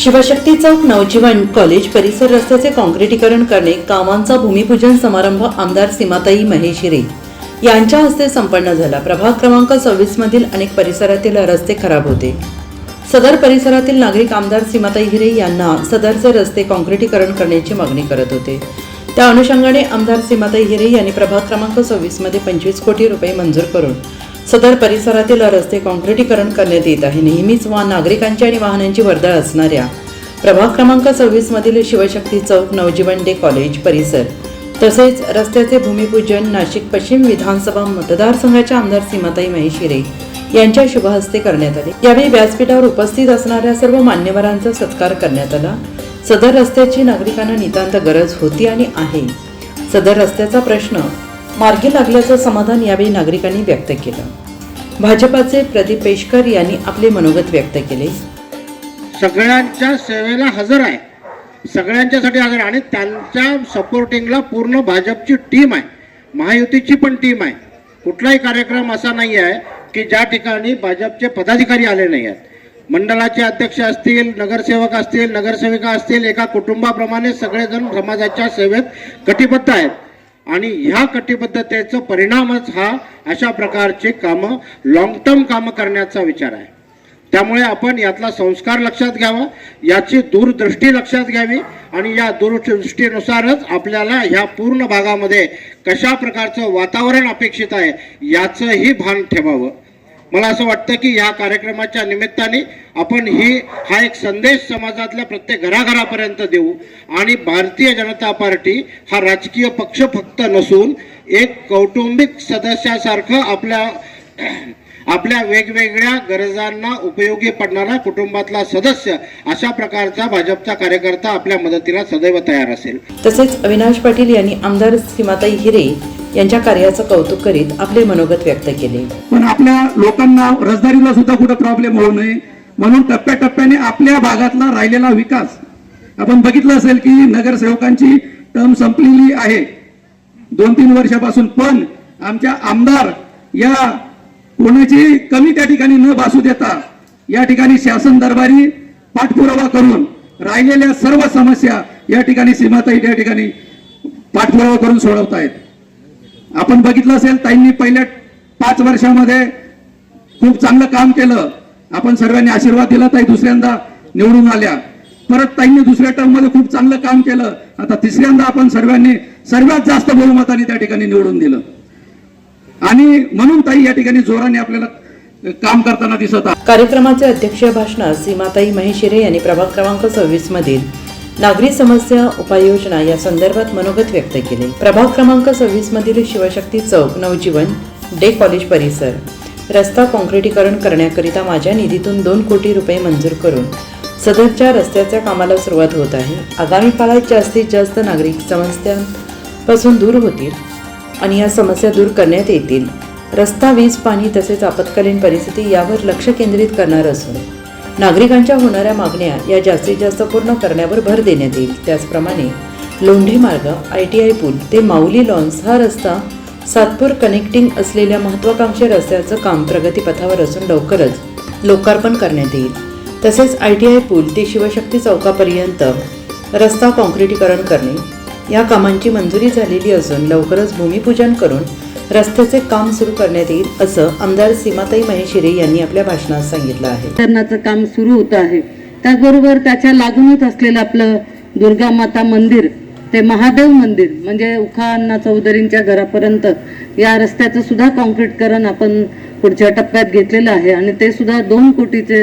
शिवशक्ती चौक नवजीवन college परिसर रस्त्याचे काँक्रिटीकरण करणे कामांचा भूमिपूजन समारंभ आमदार सीमाताई महेशिरे यांच्या हस्ते संपन्न झाला. प्रभाग क्रमांक सव्वीस मधील अनेक परिसरातील रस्ते खराब होते. सदर परिसरातील नागरिक आमदार सीमाताई हिरे यांना सदरचे रस्ते काँक्रिटीकरण करण्याची मागणी करत होते. त्या अनुषंगाने आमदार सीमाताई हिरे यांनी प्रभाग क्रमांक सव्वीसमध्ये पंचवीस कोटी रुपये मंजूर करून सदर परिसरातील रस्ते काँक्रिटीकरण करण्यात येत आहे. नेहमीच वा नागरिकांची आणि वाहनांची वर्दळ असणाऱ्या प्रभाग क्रमांक सव्वीस मधील शिवशक्ती चौक नवजीवन डे कॉलेज परिसर तसेच रस्त्याचे भूमिपूजन नाशिक पश्चिम विधानसभा मतदारसंघाच्या आमदार सीमाताई महेशिरे यांच्या शुभहस्ते करण्यात आले. यावेळी व्यासपीठावर उपस्थित असणाऱ्या सर्व मान्यवरांचा सत्कार करण्यात आला. सदर रस्त्याची नागरिकांना नितांत गरज होती आणि आहे. सदर रस्त्याचा प्रश्न मार्गी लागल्याचं समाधान यावेळी नागरिकांनी व्यक्त केलं. भाजपाचे प्रदीप पेशकर यांनी आपले मनोगत व्यक्त केले. सगळ्यांच्या सेवेला हजर आहे. सगळ्यांच्यासाठी हजर आहे आणि त्यांच्या सपोर्टिंगला पूर्ण भाजपची टीम आहे. महायुतीची पण टीम आहे. कुठलाही कार्यक्रम असा नाही आहे की ज्या ठिकाणी भाजपचे पदाधिकारी आले नाही आहेत. मंडळाचे अध्यक्ष असतील नगरसेवक असतील नगरसेविका असतील एका कुटुंबाप्रमाणे सगळेजण समाजाच्या सेवेत कटिबद्ध आहेत. आणि ह्या कटिबद्धतेचा परिणामच हा अशा प्रकारची कामं लॉंग टर्म कामं करण्याचा विचार आहे. त्यामुळे आपण यातला संस्कार लक्षात घ्यावा याची दूरदृष्टी लक्षात घ्यावी आणि या दूरदृष्टीनुसारच आपल्याला ह्या पूर्ण भागामध्ये कशा प्रकारचं वातावरण अपेक्षित आहे याचंही भान ठेवावं. मला असं वाटतं की या कार्यक्रमाच्या निमित्ताने आपण ही हा एक संदेश समाजातल्या प्रत्येक घराघरापर्यंत देऊ. आणि भारतीय जनता पार्टी हा राजकीय पक्ष फक्त नसून एक कौटुंबिक सदस्यासारखं आपल्या आपल्या वेगवेगळ्या गरजांना उपयोगी पडणारा कुटुंबातला सदस्य अशा प्रकारचा भाजपचा कार्यकर्ता आपल्या मदतीला सदैव तयार असेल. तसेच अविनाश पाटील यांनी आमदार सीमाताई हिरे यांच्या कार्याचं कौतुक करीत आपले मनोगत व्यक्त केले. पण आपल्या लोकांना रजदारीला सुद्धा कुठं प्रॉब्लेम होऊ नये. म्हणून टप्प्याटप्प्याने आपल्या भागातला राहिलेला विकास. आपण बघितलं असेल की नगरसेवकांची टर्म संपलेली आहे. दोन तीन वर्षापासून पण आमच्या आमदार या कोणाची कमी त्या ठिकाणी न भासू देता या ठिकाणी शासन दरबारी पाठपुरावा करून राहिलेल्या सर्व समस्या या ठिकाणी सीमाताई त्या ठिकाणी पाठपुरावा करून सोडवतायत. आपण बघितलं असेल ताईंनी पहिल्या पाच वर्षामध्ये खूप चांगलं काम केलं. आपण सर्वांनी आशीर्वाद दिला ताई दुसऱ्यांदा निवडून आल्या. परत ताईंनी दुसऱ्या टर्ममध्ये खूप चांगलं काम केलं. आता तिसऱ्यांदा आपण सर्वांनी सर्वात जास्त बहुमताने त्या ठिकाणी निवडून दिलं. आणि म्हणून ताई या ठिकाणी जोराने आपल्याला काम करताना दिसत आहे कार्यक्रमाचे अध्यक्ष भाषणात सीमाताई महेशिरे यांनी प्रभाग क्रमांक सव्वीस मधील नागरी समस्या उपाययोजना या संदर्भात मनोगत व्यक्त केले. प्रभाग क्रमांक सव्वीस मधील शिवशक्ती चौक नवजीवन डे कॉलेज परिसर. रस्ता काँक्रिटीकरण करण्याकरिता माझ्या निधीतून दोन कोटी रुपये मंजूर करून सदरच्या रस्त्याच्या कामाला सुरुवात होत आहे. आगामी काळात जास्तीत जास्त नागरिक समस्यांपासून दूर होतील आणि या समस्या दूर करण्यात येतील. रस्ता वीज पाणी तसेच आपत्कालीन परिस्थिती यावर लक्ष केंद्रित करणार असून नागरिकांच्या होणाऱ्या मागण्या या जास्तीत जास्त पूर्ण करण्यावर भर देण्यात येईल. त्याचप्रमाणे लोंढे मार्ग आय टी आय पूल ते माऊली लॉन्स हा रस्ता सातपूर कनेक्टिंग असलेल्या महत्त्वाकांक्षी रस्त्याचं काम प्रगतीपथावर असून लवकरच लोकार्पण करण्यात येईल. तसेच आय टी आय पूल ते शिवशक्ती चौकापर्यंत रस्ता काँक्रिटीकरण करणे या कामांची मंजुरी झालेली असून लवकरच भूमिपूजन करून रस्त्याचे काम सुरू करण्यात येईल असं आमदार सीमाताई महेशिरे यांनी आपल्या भाषणात सांगितलं आहे. वितरणाचं काम सुरू होतं आहे. त्याचबरोबर त्याच्या लागूनच असलेलं आपलं दुर्गा माता मंदिर ते महादेव मंदिर म्हणजे उखा अण्णा चौधरींच्या घरापर्यंत या रस्त्याचं सुद्धा कॉन्क्रीटकरण आपण पुढच्या टप्प्यात घेतलेलं आहे आणि ते सुद्धा दोन कोटीचे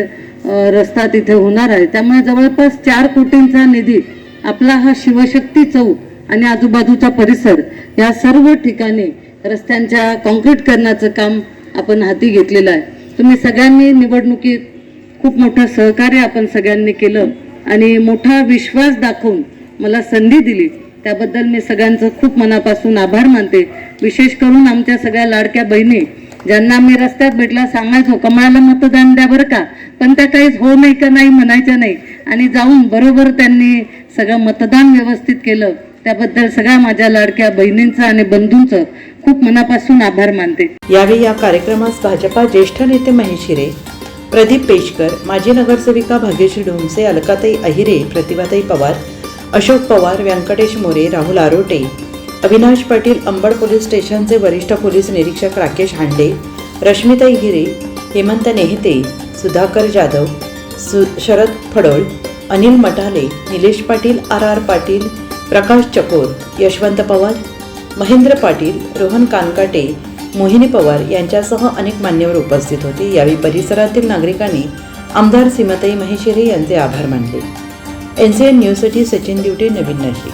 रस्ता तिथे होणार आहे. त्यामुळे जवळपास चार कोटींचा निधी आपला हा शिवशक्ती चौक आणि आजूबाजूचा परिसर या सर्व ठिकाणी रस्त्यांच्या काँक्रीटकरणाचं काम आपण हाती घेतलेलं आहे. तुम्ही सगळ्यांनी निवडणुकीत खूप मोठं सहकार्य आपण सगळ्यांनी केलं आणि मोठा विश्वास दाखवून मला संधी दिली. त्याबद्दल मी सगळ्यांचं खूप मनापासून आभार मानते. विशेष करून आमच्या सगळ्या लाडक्या बहिणी ज्यांना मी रस्त्यात भेटला सांगायचो कमळाला मतदान द्या बरं का पण त्या काहीच हो नाही का नाही म्हणायच्या नाही. आणि जाऊन बरोबर त्यांनी सगळं मतदान व्यवस्थित केलं. त्याबद्दल सगळ्या माझ्या लाडक्या बहिणींचं आणि बंधूंचं खूप मनापासून आभार मानते. यावेळी या कार्यक्रमास भाजपा ज्येष्ठ नेते महेश हिरे प्रदीप पेशकर माजी नगरसेविका भाग्यश्री डोमसे अलकाताई अहिरे प्रतिभाताई पवार अशोक पवार व्यंकटेश मोरे राहुल आरोटे अविनाश पाटील अंबड पोलीस स्टेशनचे वरिष्ठ पोलीस निरीक्षक राकेश हांडे रश्मिताई हिरे हेमंत नेहते सुधाकर जाधव सु शरद फडोळ अनिल मटाले निलेश पाटील आर आर पाटील प्रकाश चकोर यशवंत पवार महेंद्र पाटील रोहन कानकाटे मोहिनी पवार यांच्यासह अनेक मान्यवर उपस्थित होते. यावेळी परिसरातील नागरिकांनी आमदार सीमाताई महेश्वरी यांचे आभार मानले. एन सी एन न्यूजसाठी सचिन दिवटे नवीन नाशिक.